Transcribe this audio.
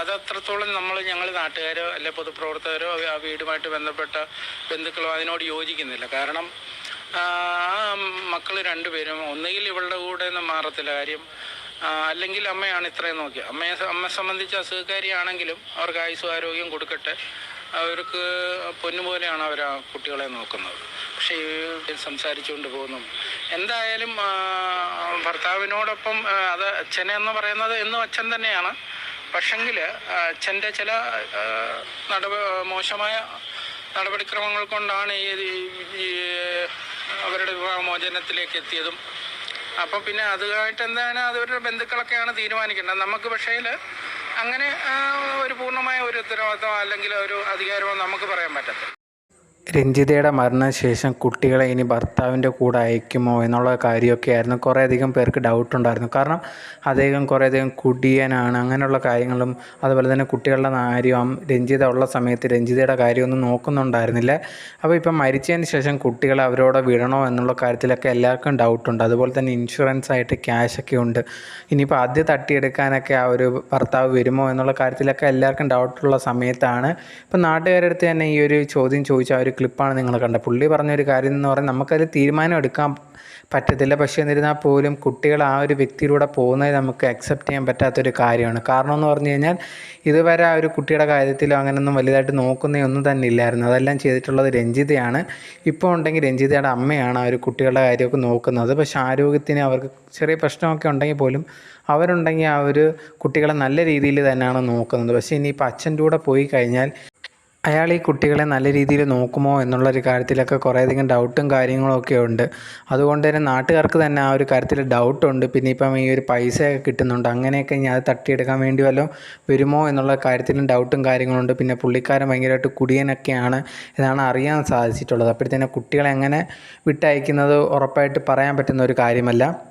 അത് അത്രത്തോളം നമ്മൾ ഞങ്ങൾ നാട്ടുകാരോ അല്ലെ പൊതുപ്രവർത്തകരോ ആ വീടുമായിട്ട് ബന്ധപ്പെട്ട ബന്ധുക്കളോ അതിനോട് യോജിക്കുന്നില്ല. കാരണം ആ മക്കൾ രണ്ടുപേരും ഒന്നുകിൽ ഇവളുടെ കൂടെ ഒന്നും മാറത്തില്ല കാര്യം അല്ലെങ്കിൽ അമ്മയാണ് ഇത്രയും നോക്കിയത്. അമ്മയെ അമ്മയെ സംബന്ധിച്ച് അസുഖക്കാരിയാണെങ്കിലും അവർക്ക് ആയുസ്സും ആരോഗ്യം കൊടുക്കട്ടെ അവർക്ക് പൊന്നുപോലെയാണ് അവർ ആ കുട്ടികളെ നോക്കുന്നത്. പക്ഷേ ഈ സംസാരിച്ചുകൊണ്ട് പോകുന്നു. എന്തായാലും ഭർത്താവിനോടൊപ്പം അത് അച്ഛനെന്ന് പറയുന്നത് എന്നും അച്ഛൻ തന്നെയാണ്. പക്ഷെങ്കിൽ അച്ഛന്റെ ചില നടപ മോശമായ നടപടിക്രമങ്ങൾ കൊണ്ടാണ് ഈ അവരുടെ വിവാഹമോചനത്തിലേക്ക് എത്തിയതും. അപ്പോൾ പിന്നെ അതുമായിട്ട് എന്താണ് അതൊരു ബന്ധുക്കളൊക്കെയാണ് തീരുമാനിക്കേണ്ടത്. നമുക്ക് പക്ഷേ അങ്ങനെ ഒരു പൂർണമായ ഒരു ഉത്തരവാദിത്തമോ അല്ലെങ്കിൽ ഒരു അധികാരമോ നമുക്ക് പറയാൻ പറ്റത്തില്ല. രഞ്ജിതയുടെ മരണശേഷം കുട്ടികളെ ഇനി ഭർത്താവിന്റെ കൂടെ അയക്കുമോ എന്നുള്ള കാര്യമൊക്കെ ആയിരുന്നു കുറേയധികം പേർക്ക് ഡൗട്ട് ഉണ്ടായിരുന്നു കാരണം അദ്ദേഹം കുറേയധികം കുടിയനാണ്. അങ്ങനെയുള്ള കാര്യങ്ങളും അതുപോലെ തന്നെ കുട്ടികളുടെ കാര്യം രഞ്ജിത ഉള്ള സമയത്ത് രഞ്ജിതയുടെ കാര്യമൊന്നും നോക്കുന്നുണ്ടായിരുന്നില്ല. അപ്പോൾ ഇപ്പം മരിച്ചതിന് ശേഷം കുട്ടികളെ അവരോട് വിടണോ എന്നുള്ള കാര്യത്തിലൊക്കെ എല്ലാവർക്കും ഡൗട്ടുണ്ട്. അതുപോലെ തന്നെ ഇൻഷുറൻസ് ആയിട്ട് ക്യാഷൊക്കെ ഉണ്ട്. ഇനിയിപ്പോൾ അത് തട്ടിയെടുക്കാനൊക്കെ ആ ഒരു ഭർത്താവ് വരുമോ എന്നുള്ള കാര്യത്തിലൊക്കെ എല്ലാവർക്കും ഡൗട്ടുള്ള സമയത്താണ്. ഇപ്പം നാട്ടുകാരുടെ അടുത്ത് തന്നെ ഈ ഒരു ചോദ്യം ചോദിച്ചാൽ ആ ഒരു ക്ലിപ്പാണ് നിങ്ങൾ കണ്ടത്. പുള്ളി പറഞ്ഞൊരു കാര്യം എന്ന് പറഞ്ഞാൽ നമുക്കതിൽ തീരുമാനം എടുക്കാൻ പറ്റത്തില്ല. പക്ഷേ എന്നിരുന്നാൽ പോലും കുട്ടികൾ ആ ഒരു വ്യക്തിയിലൂടെ പോകുന്നത് നമുക്ക് അക്സെപ്റ്റ് ചെയ്യാൻ പറ്റാത്തൊരു കാര്യമാണ്. കാരണം എന്ന് പറഞ്ഞു കഴിഞ്ഞാൽ ഇതുവരെ ആ ഒരു കുട്ടിയുടെ കാര്യത്തിലോ അങ്ങനെയൊന്നും വലുതായിട്ട് നോക്കുന്നതൊന്നും തന്നെ ഇല്ലായിരുന്നു. അതെല്ലാം ചെയ്തിട്ടുള്ളത് രഞ്ജിതയാണ്. ഇപ്പോൾ ഉണ്ടെങ്കിൽ രഞ്ജിതയുടെ അമ്മയാണ് ആ ഒരു കുട്ടികളുടെ കാര്യമൊക്കെ നോക്കുന്നത്. പക്ഷേ ആരോഗ്യത്തിന് അവർക്ക് ചെറിയ പ്രശ്നമൊക്കെ ഉണ്ടെങ്കിൽ പോലും അവരുണ്ടെങ്കിൽ ആ ഒരു കുട്ടികളെ നല്ല രീതിയിൽ തന്നെയാണ് നോക്കുന്നത്. പക്ഷേ ഇനിയിപ്പോൾ അച്ഛന്റെ കൂടെ പോയി കഴിഞ്ഞാൽ അയാൾ ഈ കുട്ടികളെ നല്ല രീതിയിൽ നോക്കുമോ എന്നുള്ളൊരു കാര്യത്തിലൊക്കെ കുറേയധികം ഡൗട്ടും കാര്യങ്ങളൊക്കെ ഉണ്ട്. അതുകൊണ്ട് തന്നെ നാട്ടുകാർക്ക് തന്നെ ആ ഒരു കാര്യത്തിൽ ഡൗട്ടുണ്ട് പിന്നെ ഇപ്പം ഈ ഒരു പൈസയൊക്കെ കിട്ടുന്നുണ്ട്. അങ്ങനെയൊക്കെ ഞാൻ അത് തട്ടിയെടുക്കാൻ വേണ്ടി വല്ലതും വരുമോ എന്നുള്ള കാര്യത്തിലും ഡൗട്ടും കാര്യങ്ങളുണ്ട് പിന്നെ പുള്ളിക്കാരൻ ഭയങ്കരമായിട്ട് കുടിയനൊക്കെയാണ് ഇതാണ് അറിയാൻ സാധിച്ചിട്ടുള്ളത്. അപ്പോഴത്തേനും കുട്ടികളെ എങ്ങനെ വിട്ടയക്കുന്നത് ഉറപ്പായിട്ട് പറയാൻ പറ്റുന്ന ഒരു കാര്യമല്ല.